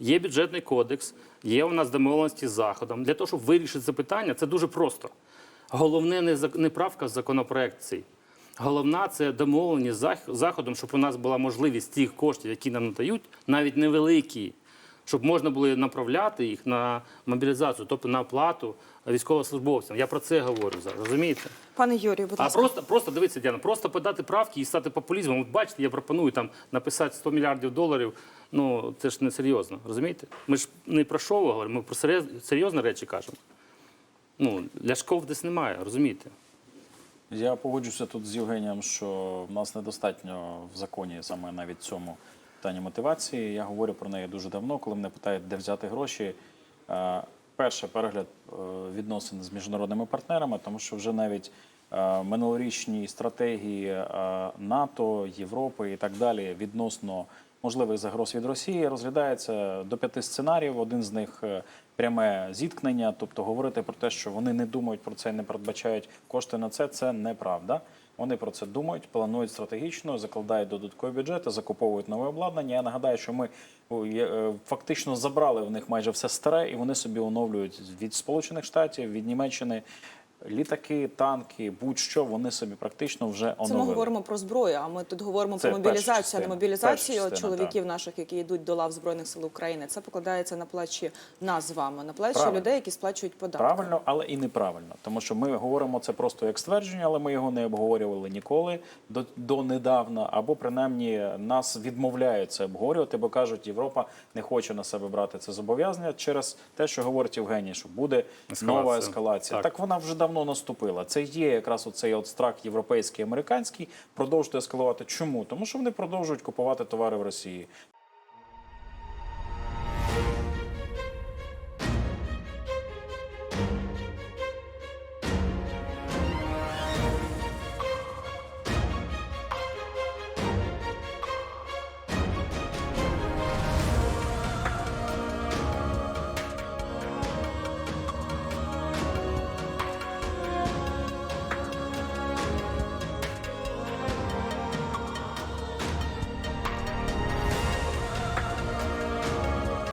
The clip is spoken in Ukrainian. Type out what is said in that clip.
Є бюджетний кодекс, є у нас домовленості з заходом. Для того, щоб вирішити це питання, це дуже просто. Головне не не правка в законопроект цей. Головна це домовлення з заходом, щоб у нас була можливість тих коштів, які нам надають, навіть невеликі, щоб можна було направляти їх на мобілізацію, тобто на оплату військовослужбовцям. Я про це говорю зараз. Розумієте? Пане Юрію, будь А просто, просто дивіться, Діана, просто подати правки і стати популізмом. От бачите, я пропоную там написати 100 мільярдів доларів. Ну це ж не серйозно, розумієте? Ми ж не про шоу говоримо, ми про серйозні речі кажемо. Ну, ляшков десь немає, розумієте? Я погоджуся тут з Євгенієм, що в нас недостатньо в законі саме навіть цьому питанні мотивації. Я говорю про неї дуже давно, коли мене питають, де взяти гроші. Перший Перше перегляд е, відносин з міжнародними партнерами, тому що вже навіть е, минулорічні стратегії е, НАТО, Європи і так далі відносно можливих загроз від Росії розглядається до п'яти сценаріїв. Один з них е, пряме зіткнення, тобто говорити про те, що вони не думають про це і не передбачають кошти на це, це неправда. Вони про це думають, планують стратегічно, закладають додаткові бюджети, закуповують нове обладнання. Я нагадаю, що ми е, фактично забрали в них майже все старе, і вони собі оновлюють від Сполучених Штатів, від Німеччини. Літаки, танки, будь-що вони собі практично вже Це ми говоримо про зброю, а ми тут говоримо Це про мобілізацію, а не мобілізацію частина, чоловіків наших, які йдуть до лав Збройних сил України. Це покладається на плечі нас з вами, на плечі Правильно. людей, які сплачують податки. Правильно, але і неправильно, тому що ми говоримо це просто як ствердження, але ми його не обговорювали ніколи до, до недавна, або принаймні нас відмовляють це обговорювати, бо кажуть, Європа не хоче на себе брати це зобов'язання через те, що говорить Євгеній, що буде Ескалація. нова ескалація. Так. Так. вона вже давно наступила. Це є якраз оцей от страх європейський, американський, продовжує ескалувати. Чому? Тому що вони продовжують купувати товари в Росії.